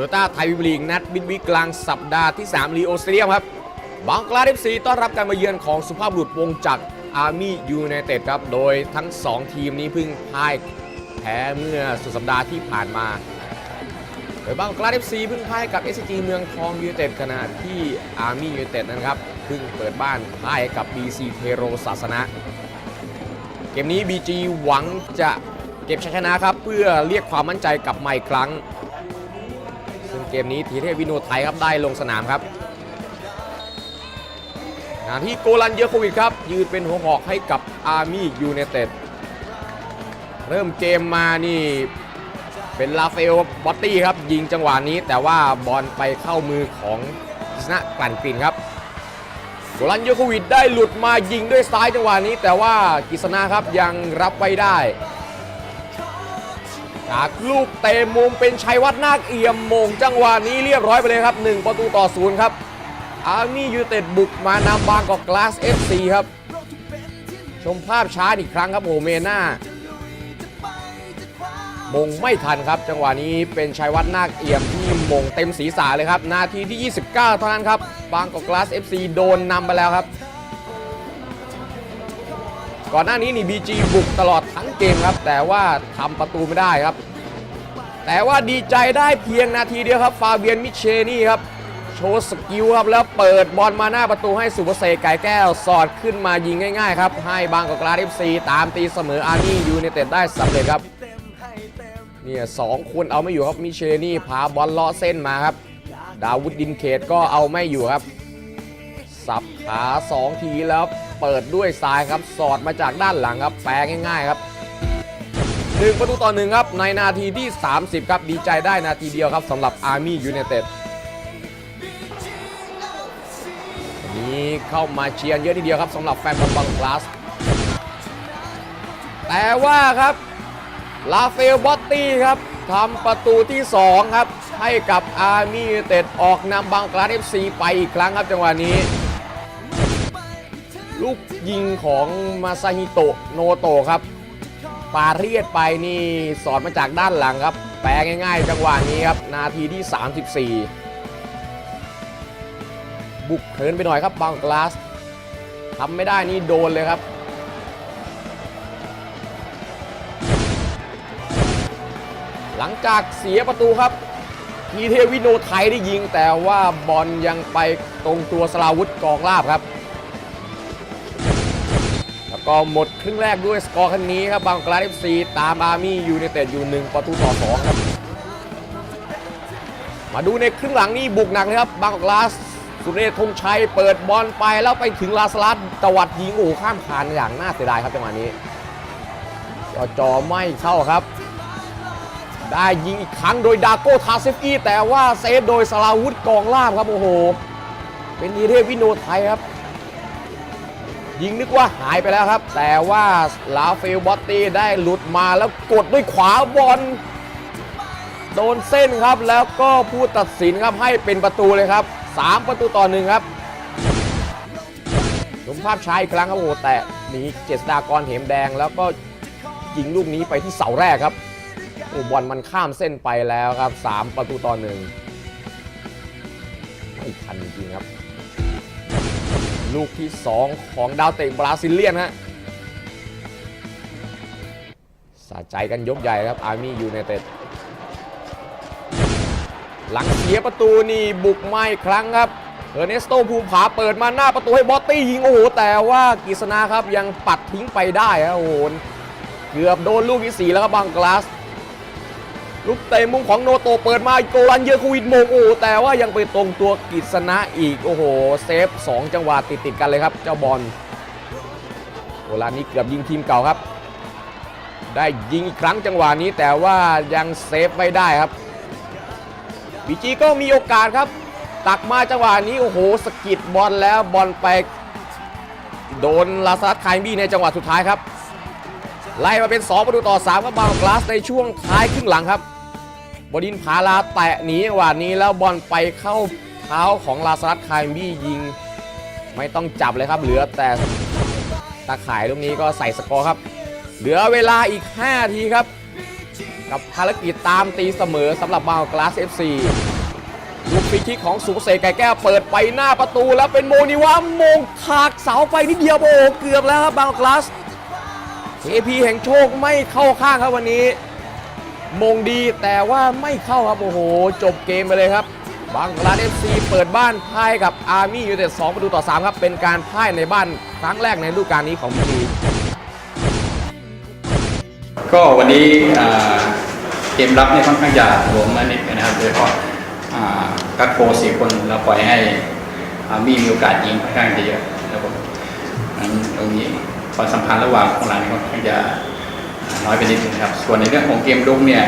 โยต้าไทยวิบลีกนัดบิดวิกลางสัปดาห์ที่ 3 ลีโอสเตเดียมครับบางกลาเอฟซีต้อนรับการมาเยือนของสุภาพบุรุษวงจักรอาร์มี่ยูไนเต็ดครับ โดยทั้ง 2 ทีมนี้เพิ่งพ่ายแพ้เมื่อสุดสัปดาห์ที่ผ่านมา โดยบางกลาเอฟซีเพิ่งพ่ายกับ s อ g เมืองทองยูไนเต็ดขณะที่อาร์มี่ยูไนเต็ดนะครับเพิ่งเปิดบ้านพ่ายกับ BC เทโรศาสนะ เกมนี้ BG หวังจะเก็บชัยชนะครับเพื่อเรียกความมั่นใจกลับมาอีกครั้ง เกมนี้ทีเทพวิโนไทยครับได้ลงสนามครับขณะที่โกลันเยอโควิดครับ ยืนเป็นหัวหอกให้กับอาร์มี่ยูไนเต็ดเริ่มเกมมานี่เป็นลาเฟลบอตตี้ครับ ยิงจังหวะนี้แต่ว่าบอลไปเข้ามือของกิษณะกลั่นกลิ่นครับโกลันโยโควิดได้หลุดมายิงด้วยซ้ายจังหวะนี้ แต่ว่ากิษณะครับยังรับไว้ได้ จากลูกเตะมุมเป็นชัยวัฒน์นาคเอี่ยมมง จังหวะนี้เรียบร้อยไปเลยครับ 1 ประตูต่อศูนย์ครับอาร์มี่ยูเต็ดบุกมานำบางกอกกลาส FC ครับ ชมภาพช้าอีกครั้งครับโอเมน่ามงไม่ทันครับ จังหวะนี้เป็นชัยวัฒน์นาคเอี่ยมที่มงเต็มศีรษะเลยครับ นาทีที่ 29 เท่านั้นครับ บางกอกกลาส FC โดนนำไปแล้วครับ ก่อนหน้านี้นี่ BG บุกตลอดทั้งเกมครับ แต่ว่าทำประตูไม่ได้ครับ แต่ว่าดีใจได้เพียงนาทีเดียวครับ ฟาเบียนมิเชนี่ครับ โชว์สกิลครับ แล้วเปิดบอลมาหน้าประตูให้สุภเสกไก่แก้ว สอดขึ้นมายิงง่ายๆครับ ให้บางกอกกลาส FC ตามตีเสมออาร์มี่ยูไนเต็ดได้สำเร็จครับเนี่ยสองคนเอาไม่อยู่ครับมิเชนี่พาบอลเลาะเส้นมาครับ ดาวุฒดินเขตก็เอาไม่อยู่ครับ สับขาสองทีแล้ว เปิดด้วยซ้ายครับสอดมาจากด้านหลังครับแปลง่ายๆครับหนึ่งประตูต่อหนึ่งครับในนาทีที่ 30 ครับดีใจได้นาทีเดียวครับสำหรับอาร์มี่ยูไนเต็ดนี้เข้ามาเชียร์เยอะทีเดียวครับสำหรับแฟนบอลบังกลาส แต่ว่าครับลาเฟลบอตตี้ครับทำประตูที่ 2 ครับ ให้กับอาร์มี่ยูไนเต็ดออกนำบังกลาเอฟซีไปอีกครั้งครับจังหวะนี้ ลูกยิงของมาซาฮิโตะโนโตะครับปาเรียดไปนี่สอดมาจากด้านหลังครับ แปลง่ายๆ จังหวะนี้ครับ นาทีที่ 34 บุกเทินไปหน่อยครับบางกลาสทำไม่ได้นี่โดนเลยครับ หลังจากเสียประตูครับทีเทวิโนไทยได้ยิงแต่ว่าบอลยังไปตรงตัวสลาวุธกองลาบครับ ก็หมดครึ่งแรกด้วยสกอร์คันนี้ครับบางกลาเอฟซีตามอาร์มี่ยูไนเต็ดอยู่1ประตูต่อ2ครับ มาดูในครึ่งหลังนี่บุกหนักเลยครับบางกลาสสุเรศธงชัยเปิดบอลไปแล้วไปถึงลาสลัดตวัดยิงโอ้ข้ามคานอย่างน่าเสียดายครับจังหวะนี้จอจอไม่เข้าครับ ได้ยิงอีกครั้งโดยดาโก้ทาเซฟกี้แต่ว่าเซฟโดยสลาวุธกองล่ามครับโอ้โห เป็นดีเทวิโนไทยครับ ยิงนึกว่าหายไปแล้วครับ แต่ว่าลาเฟลบอตตี้ได้หลุดมาแล้วกดด้วยขวาบอลโดนเส้นครับแล้วก็ผู้ตัดสินครับให้เป็นประตูเลยครับ 3 ประตูต่อหนึ่งครับชมภาพชาอีกครั้งครับโอ้แต่หนีเจษฎากรเหมแดง แล้วก็ยิงลูกนี้ไปที่เสาแรกครับโอ้บอลมันข้ามเส้นไปแล้วครับ 3 ประตูต่อหนึ่งไม่ทันจริงครับ ลูกที่ 2 ของดาวเตะบราซิเลียนฮะสะใจกันยกใหญ่ครับอาร์มี่ยูไนเต็ดหลังเสียประตูนี่บุกไม่ครั้งครับเออร์เนสโตภูผาเปิดมาหน้าประตูให้บอตตี้ยิงโอ้โหแต่ว่ากิษณาครับยังปัดทิ้งไปได้ครับโอ้โหเกือบโดนลูกที่สี่แล้วครับบังกลาส ลูกเตะมุมของโนโตเปิดมาโกลันเยอคูวิดโมงโอ้แต่ว่ายังไปตรงตัวกิษณะอีก โอ้โห เซฟ 2 จังหวะติดติดกันเลยครับ เจ้าบอลโกลันนี้เกือบยิงทีมเก่าครับ ได้ยิงอีกครั้งจังหวะนี้แต่ว่ายังเซฟไม่ได้ครับบีจีก็มีโอกาสครับ ตักมาจังหวะนี้โอ้โหสกิดบอลแล้วบอลไปโดนลาซาร์ดไคายบี้ในจังหวะสุดท้ายครับ ไล่มาเป็น 2 ประตูต่อ3กับบางกลาสในช่วงท้ายครึ่งหลังครับบดินพาลาแตะหนีจังหวะนี้แล้วบอลไปเข้าเท้าของลาสลัดคายมี่ยิง ไม่ต้องจับเลยครับ เหลือแต่ตาข่ายลูกนี้ก็ใส่สกอร์ครับ เหลือเวลาอีก 5 ทีครับ กับภารกิจตามตีเสมอสำหรับบางกลาส FC ลูกฟรีคิกของสุภเสกไก่แก้วเปิดไปหน้าประตูแล้วเป็นโมนิวามมงถากเสาไปนิดเดียวโอ้เกือบแล้วครับบางกลาส เอพีแห่งโชคไม่เข้าข้างครับวันนี้ มงดีแต่ว่าไม่เข้าครับโอ้โห จบเกมไปเลยครับบางกลาเอฟซีเปิดบ้านพ่ายกับอาร์มี่ยูไนเต็ด2ประตูต่อ 3 ครับ เป็นการพ่ายในบ้านครั้งแรกในฤดูกาลนี้ของพีก็วันนี้เกมรับเนี่ยค่อนข้างจะหลวมมานิดนะครับโดยเฉพาะกักโปสี่คนเราปล่อยให้อามีมีโอกาสยิงค่อนข้างจะเยอะนะครับผมนั้นตรงนี้ ความสัมพันธ์ระหว่างของหลังค่อนข้างจะน้อยไปนิดนึงครับ ส่วนในเรื่องของเกมรุกเนี่ย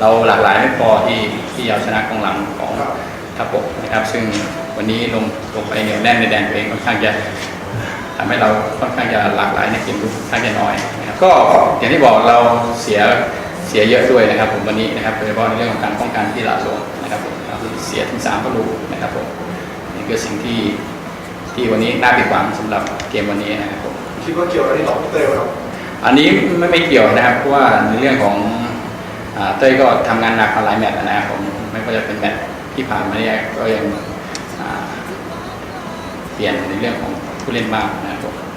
เราหลากหลายไม่พอที่ที่จะเอาชนะกองหลังของทัพปกนะครับ ซึ่งวันนี้ลงลงไปเหนียวแน่นในแดนตัวเองค่อนข้างจะทำให้เราค่อนข้างจะหลากหลายในเกมรุกค่อนข้างจะน้อยนะครับก็อย่างที่บอกเราเสียเสียเยอะด้วยนะครับ ผมวันนี้นะครับโดยเฉพาะในเรื่องของการป้องกันที่หละหลวมนะครับผมเสียถึงสามประตูนะครับผมนี่คือสิ่งที่ที่วันนี้น่าผิดหวังสำหรับเกมวันนี้นะครับผม คิดว่าเกี่ยวอะไรที่หลอกพี่เต้ยไหมครับ อันนี้ไม่ไม่เกี่ยวนะครับเพราะว่าในเรื่องของอเต้ยก็ทำงานหนักมาหลายแมตช์นะครับผมไม่ว่าจะเป็นแมตช์ที่ผ่านมาเนี่ยก็ยังเปลี่ยนในเรื่องของผู้เล่นบ้างนะครับ